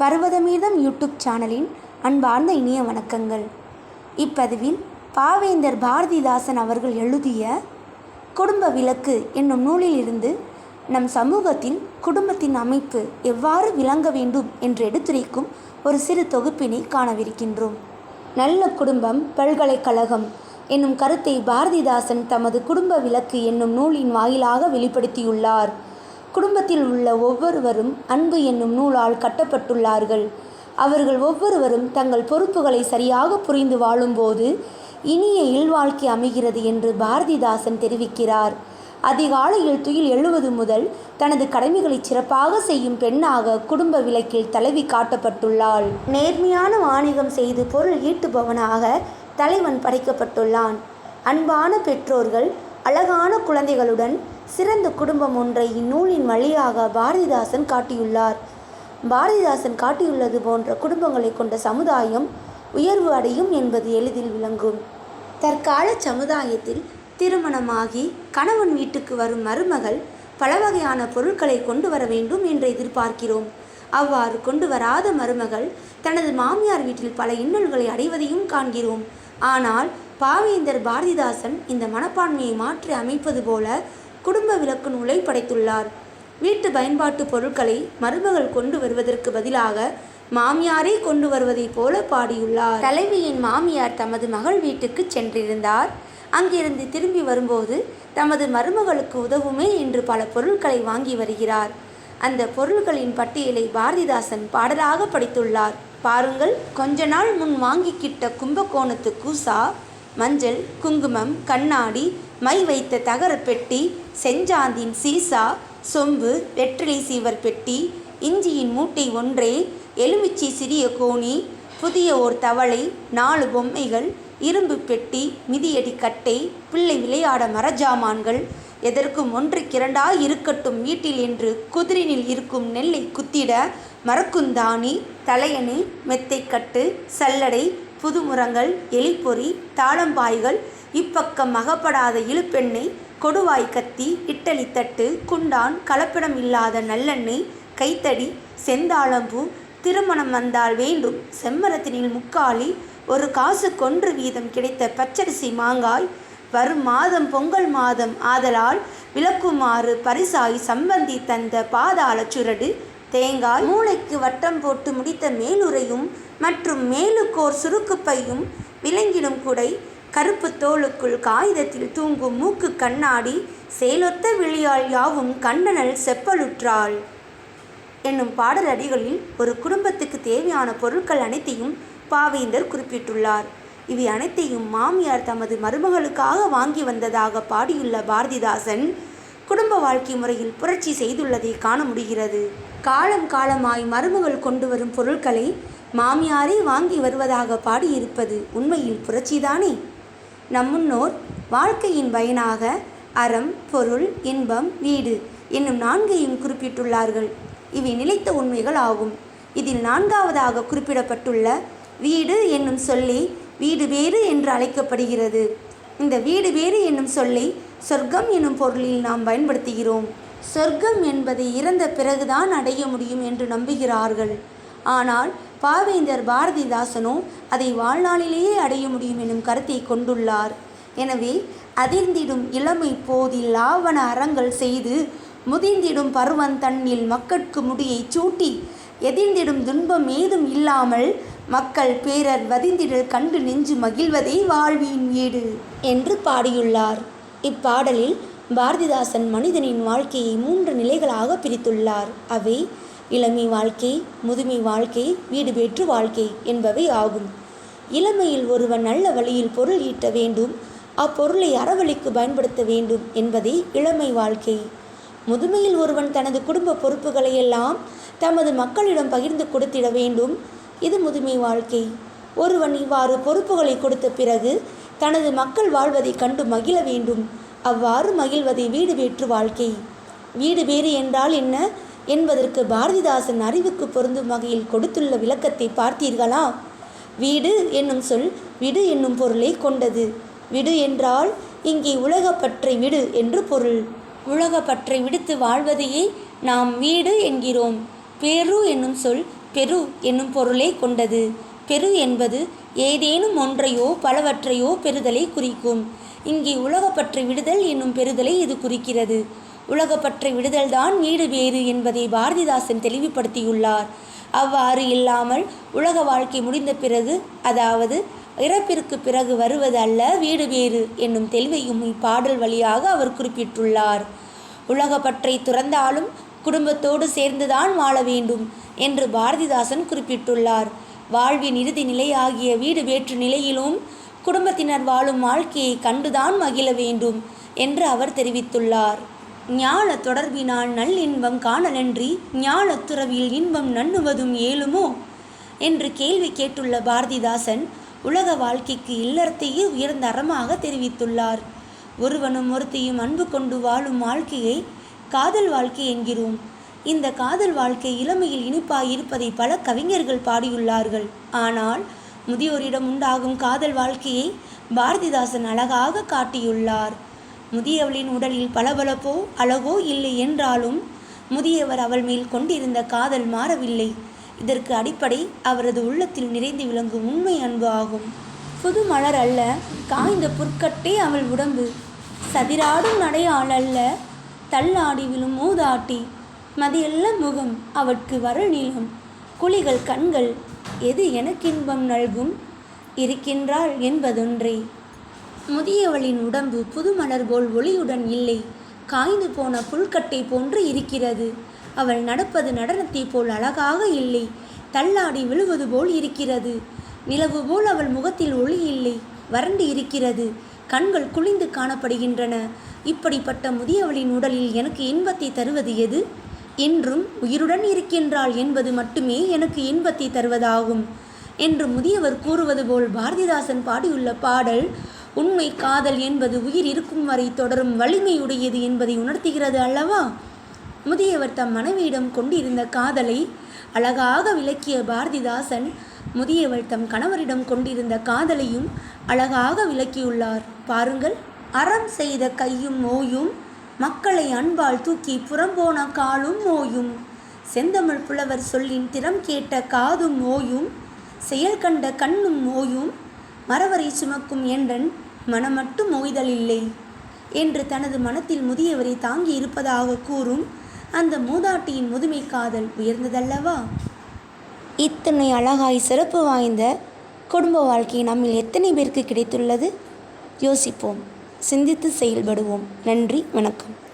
பர்வதமீதம் YouTube சேனலின் அன்பார்ந்த இனிய வணக்கங்கள். இப்பதிவில் பாவேந்தர் பாரதிதாசன் அவர்கள் எழுதிய குடும்ப விளக்கு என்னும் நூலிலிருந்து நம் சமூகத்தில் குடும்பத்தின் அமைப்பு எவ்வாறு விளங்க வேண்டும் என்று எடுத்துரைக்கும் ஒரு சிறு தொகுப்பினை காணவிருக்கின்றோம். நல்ல குடும்பம் பல்கலைக்கழகம் என்னும் கருத்தை பாரதிதாசன் தமது குடும்ப விளக்கு என்னும் நூலின் வாயிலாக வெளிப்படுத்தியுள்ளார். குடும்பத்தில் உள்ள ஒவ்வொருவரும் அன்பு என்னும் நூலால் கட்டப்பட்டுள்ளார்கள். அவர்கள் ஒவ்வொருவரும் தங்கள் பொறுப்புகளை சரியாக புரிந்து வாழும்போது இனிய இல்வாழ்க்கை அமைகிறது என்று பாரதிதாசன் தெரிவிக்கிறார். அதிகாலையில் துயில் எழுவது முதல் தனது கடமைகளை சிறப்பாக செய்யும் பெண்ணாக குடும்ப விளக்கில் தலைவி காட்டப்பட்டுள்ளாள். நேர்மையான வாணிகம் செய்து பொருள் ஈட்டுபவனாக தலைவன் படைக்கப்பட்டுள்ளான். அன்பான பெற்றோர்கள் அழகான குழந்தைகளுடன் சிறந்த குடும்பம் ஒன்றை இந்நூலின் வழியாக பாரதிதாசன் காட்டியுள்ளார். பாரதிதாசன் காட்டியுள்ளது போன்ற குடும்பங்களை கொண்ட சமுதாயம் உயர்வு அடையும் என்பது எளிதில் விளங்கும். தற்கால சமுதாயத்தில் திருமணமாகி கணவன் வீட்டுக்கு வரும் மருமகள் பல வகையான பொருட்களை கொண்டு வர வேண்டும் என்று எதிர்பார்க்கிறோம். அவ்வாறு கொண்டு வராத மருமகள் தனது மாமியார் வீட்டில் பல இன்னல்களை அடைவதையும் காண்கிறோம். ஆனால் பாவேந்தர் பாரதிதாசன் இந்த மனப்பான்மையை மாற்றி அமைப்பது போல குடும்ப விளக்கு நூலை படைத்துள்ளார். வீட்டு பயன்பாட்டு பொருட்களை மருமகள் கொண்டு வருவதற்கு பதிலாக மாமியாரே கொண்டு வருவதைப் போல பாடியுள்ளார். தலைவியின் மாமியார் தமது மகள் வீட்டுக்கு சென்றிருந்தார். அங்கிருந்து திரும்பி வரும்போது தமது மருமகளுக்கு உதவுமே என்று பல பொருட்களை வாங்கி வருகிறார். அந்த பொருள்களின் பட்டியலை பாரதிதாசன் பாடலாக படித்துள்ளார். பாருங்கள் கொஞ்ச நாள் முன் வாங்கிக்கிட்ட கும்பகோணத்து கூசா மஞ்சள் குங்குமம் கண்ணாடி மை வைத்த தகர பெட்டி செஞ்சாந்தின் சீசா சொம்பு வெற்றிலை சீவர் பெட்டி இஞ்சியின் மூட்டை ஒன்றே எலுமிச்சை சிறிய கோணி புதிய ஓர் தவளை நாலு பொம்மைகள் இரும்பு பெட்டி மிதியடி கட்டை பிள்ளை விளையாட மரஜாமான்கள் எதற்கும் ஒன்றுக்கிரண்டாய் இருக்கட்டும் வீட்டில் என்று குதிரினில் இருக்கும் நெல்லை குத்திட மரக்குந்தாணி தலையணி மெத்தைக்கட்டு சல்லடை புதுமுரங்கள் எலிப்பொறி தாளம்பாய்கள் இப்பக்கம் அகப்படாத இழுப்பெண்ணெய் கொடுவாய் கத்தி இட்டலி தட்டு குண்டான் கலப்படம் இல்லாத நல்லெண்ணெய் கைத்தடி செந்தாளம்பூ திருமணம் வந்தால் வேண்டும். செம்மரத்தினில் முக்காலி ஒரு காசு கொன்று வீதம் கிடைத்த பச்சரிசி மாங்காய் வரும் மாதம் பொங்கல் மாதம் ஆதலால் விளக்குமாறு பரிசாய் சம்பந்தி தந்த பாதாள சுரடு தேங்காய் மூளைக்கு வட்டம் போட்டு முடித்த மேலுரையும் மற்றும் மேலுக்கோர் சுருக்குப்பையும் விலங்கிடும் குடை கருப்பு தோலுக்குள் காகிதத்தில் தூங்கும் மூக்கு கண்ணாடி செயலொத்த விழியால் யாவும் கண்டனல் செப்பலுற்றாள். என்னும் பாடல் அடிகளில் ஒரு குடும்பத்துக்கு தேவையான பொருட்கள் அனைத்தையும் பாவேந்தர் குறிப்பிட்டுள்ளார். இவை அனைத்தையும் மாமியார் தமது மருமகளுக்காக வாங்கி வந்ததாக பாடியுள்ள பாரதிதாசன் குடும்ப வாழ்க்கை முறையில் புரட்சி செய்துள்ளதை காண முடிகிறது. காலம் காலமாய் மருமகள் கொண்டு வரும் பொருட்களை மாமியாரே வாங்கி வருவதாக பாடியிருப்பது உண்மையில் புரட்சிதானே? நம் முன்னோர் வாழ்க்கையின் பயனாக அறம் பொருள் இன்பம் வீடு என்னும் நான்கையும் குறிப்பிட்டுள்ளார்கள். இவை நிலைத்த உண்மைகள் ஆகும். இதில் நான்காவதாக குறிப்பிடப்பட்டுள்ள வீடு என்னும் சொல்லி வீடு வேறு என்று அழைக்கப்படுகிறது. இந்த வீடு வேறு என்னும் சொல்லை சொர்க்கம் என்னும் பொருளில் நாம் பயன்படுத்துகிறோம். சொர்க்கம் என்பதை இறந்த பிறகுதான் அடைய முடியும் என்று நம்புகிறார்கள். ஆனால் பாவேந்தர் பாரதிதாசனோ அதை வாழ்நாளிலேயே அடைய முடியும் எனும் கருத்தை கொண்டுள்ளார். எனவே அதிர்ந்திடும் இளமை போதில் ஆவண அறங்கள் செய்து முதிர்ந்திடும் பருவன் தன்னில் மக்கட்கு முடியை சூட்டி எதிர்ந்திடும் துன்பம் ஏதும் இல்லாமல் மக்கள் பேரர் வதிந்திடல் கண்டு நெஞ்சு மகிழ்வதே வாழ்வின் வீடு என்று பாடியுள்ளார். இப்பாடலில் பாரதிதாசன் மனிதனின் வாழ்க்கையை மூன்று நிலைகளாக பிரித்துள்ளார். அவை இளமை வாழ்க்கை முதுமை வாழ்க்கை வீடு பெற்று வாழ்க்கை என்பவை ஆகும். இளமையில் ஒருவன் நல்ல வழியில் பொருள் ஈட்ட வேண்டும் அப்பொருளை அறவழிக்கு பயன்படுத்த வேண்டும் என்பதே இளமை வாழ்க்கை. முதுமையில் ஒருவன் தனது குடும்ப பொறுப்புகளை எல்லாம் தமது மக்களிடம் பகிர்ந்து கொடுத்திட வேண்டும் இது முதுமை வாழ்க்கை. ஒருவன் இவ்வாறு பொறுப்புகளை கொடுத்த பிறகு தனது மக்கள் வாழ்வதைக் கண்டு மகிழ வேண்டும் அவ்வாறு மகிழ்வதை வீடு வேற்று வாழ்க்கை. வீடு வேறு என்றால் என்ன? என்பதற்கு பாரதிதாசன் அறிவுக்கு பொருந்தும் வகையில் கொடுத்துள்ள விளக்கத்தை பார்த்தீர்களா? வீடு என்னும் சொல் விடு என்னும் பொருளை கொண்டது. விடு என்றால் இங்கே உலகப்பற்றை விடு என்று பொருள். உலகப்பற்றை விடுத்து வாழ்வதையே நாம் வீடு என்கிறோம். பேரு என்னும் சொல் பெரு என்னும் பொருளை கொண்டது. பெரு என்பது ஏதேனும் ஒன்றையோ பலவற்றையோ பெறுதலை குறிக்கும். இங்கே உலகப்பற்றை விடுதல் என்னும் பெறுதலை இது குறிக்கிறது. உலகப்பற்றை விடுதல்தான் வீடு வேறு என்பதை பாரதிதாசன் தெளிவுபடுத்தியுள்ளார். அவ்வாறு இல்லாமல் உலக வாழ்க்கை முடிந்த பிறகு அதாவது இறப்பிற்கு பிறகு வருவது அல்ல வீடு வேறு என்னும் தெளிவையும் இப்பாடல் வழியாக அவர் குறிப்பிட்டுள்ளார். உலகப்பற்றை துறந்தாலும் குடும்பத்தோடு சேர்ந்துதான் வாழ வேண்டும் என்று பாரதிதாசன் குறிப்பிட்டுள்ளார். வாழ்வின் இறுதி நிலையாகிய வீடு வேற்று நிலையிலும் குடும்பத்தினர் வாழும் வாழ்க்கையை கண்டுதான் மகிழ வேண்டும் என்று அவர் தெரிவித்துள்ளார். ஞான தொடர்பினால் நல்லின்பம் காணலன்றி ஞாணத்துறவில் இன்பம் நண்ணுவதும் ஏழுமோ? என்று கேள்வி கேட்டுள்ள பாரதிதாசன் உலக வாழ்க்கைக்கு இல்லறத்தையே உயர்ந்த அறமாக தெரிவித்துள்ளார். ஒருவனும் ஒருத்தையும் அன்பு கொண்டு வாழும் வாழ்க்கையை காதல் வாழ்க்கை என்கிறோம். இந்த காதல் வாழ்க்கை இளமையில் இனிப்பாய் இருப்பதை பல கவிஞர்கள் பாடியுள்ளார்கள். ஆனால் முதியோரிடம் உண்டாகும் காதல் வாழ்க்கையை பாரதிதாசன் அழகாக காட்டியுள்ளார். முதியவளின் உடலில் பளபளப்போ அழகோ இல்லை என்றாலும் முதியவர் அவள் மேல் கொண்டிருந்த காதல் மாறவில்லை. இதற்கு அடிப்படை அவரது உள்ளத்தில் நிறைந்து விளங்கும் உண்மை அன்பு ஆகும். புது மலர் அல்ல காய்ந்த புற்கட்டே அவள் உடம்பு. சதிராடும் நடையாள் அல்ல தள்ளாடி விழும் மூதாட்டி. மதியல்ல முகம் அவட்கு வரல் நீளம். குழிகள் கண்கள் எது எனக்கின்பம் நல்கும்? இருக்கின்றாள் என்பதொன்றே. முதியவளின் உடம்பு புதுமலர் போல் ஒளியுடன் இல்லை. காய்ந்து போன புல்கட்டை போன்று இருக்கிறது. அவள் நடப்பது நடனத்தைப் போல் அழகாக இல்லை. தள்ளாடி விழுவது போல் இருக்கிறது. நிலவு போல் அவள் முகத்தில் ஒளி இல்லை. வறண்டு இருக்கிறது. கண்கள் குளிந்து காணப்படுகின்றன. இப்படிப்பட்ட முதியவளின் உடலில் எனக்கு இன்பத்தை தருவது எது? என்றும் உயிருடன் இருக்கின்றாள் என்பது மட்டுமே எனக்கு இன்பத்தை தருவதாகும். என்று முதியவர் கூறுவது போல் பாரதிதாசன் பாடியுள்ள பாடல் உண்மை காதல் என்பது உயிர் இருக்கும் வரை தொடரும் வலிமையுடையது என்பதை உணர்த்துகிறது அல்லவா? முதியவர் தம் மனைவியிடம் கொண்டிருந்த காதலை அழகாக விளக்கிய பாரதிதாசன் முதியவர் தம் கணவரிடம் கொண்டிருந்த காதலையும் அழகாக விளக்கியுள்ளார். பாருங்கள் அறம் செய்த கையும் ஓயும் மக்களை அன்பால் தூக்கி புறம்போன காலும் ஓயும் செந்தமிழ் புலவர் சொல்லின் திறம் கேட்ட காதும் ஓயும் செயல் கண்ட கண்ணும் ஓயும் மரவரை சுமக்கும் என்றன் மனமட்டும் ஓய்தலில்லை என்று தனது மனத்தில் முதியவரை தாங்கி இருப்பதாக கூறும் அந்த மூதாட்டியின் முதுமை காதல் உயர்ந்ததல்லவா? இத்தனை அழகாய் சிறப்பு வாய்ந்த குடும்ப வாழ்க்கை நம்மில் எத்தனை பேருக்கு கிடைத்துள்ளது? யோசிப்போம். சிந்தித்து செயல்படுவோம். நன்றி. வணக்கம்.